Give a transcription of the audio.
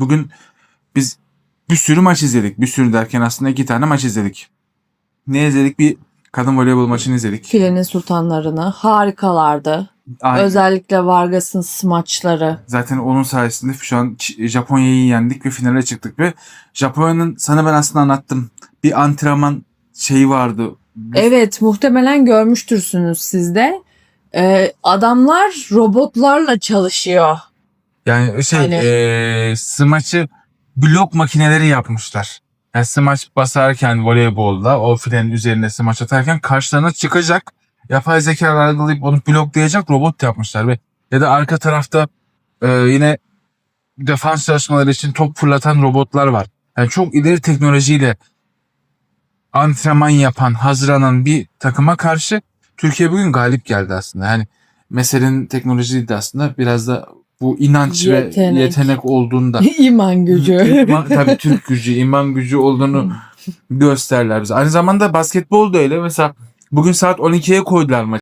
Bugün biz bir sürü maç izledik. Bir sürü derken aslında iki tane maç izledik. Ne izledik? Bir kadın voleybol maçını izledik. Filenin sultanlarını harikalardı. Aynen. Özellikle Vargas'ın smaçları. Zaten onun sayesinde şu an Japonya'yı yendik ve finale çıktık ve Japonya'nın sana ben aslında anlattım. Bir antrenman şeyi vardı. Evet muhtemelen görmüştürsünüz siz de. Ee, adamlar robotlarla çalışıyor. Yani şey Hani- eee smaçı blok makineleri yapmışlar. Yani smaç basarken voleybolda o filenin üzerinde smaç atarken karşılarına çıkacak. Yapay zeka algılayıp onu bloklayacak robot yapmışlar ve ya da arka tarafta eee, yine defans çalışmaları için top fırlatan robotlar var. Yani çok ileri teknolojiyle antrenman yapan, hazırlanan bir takıma karşı Türkiye bugün galip geldi aslında. Yani meselenin teknolojiydi aslında biraz da bu inanç ve Yetenek. yetenek olduğunda İman gücü. İman- tabii Türk gücü, iman gücü olduğunu gösterler bize. Aynı zamanda basketbol da öyle. Mesela bugün saat 12'ye koydular maçı.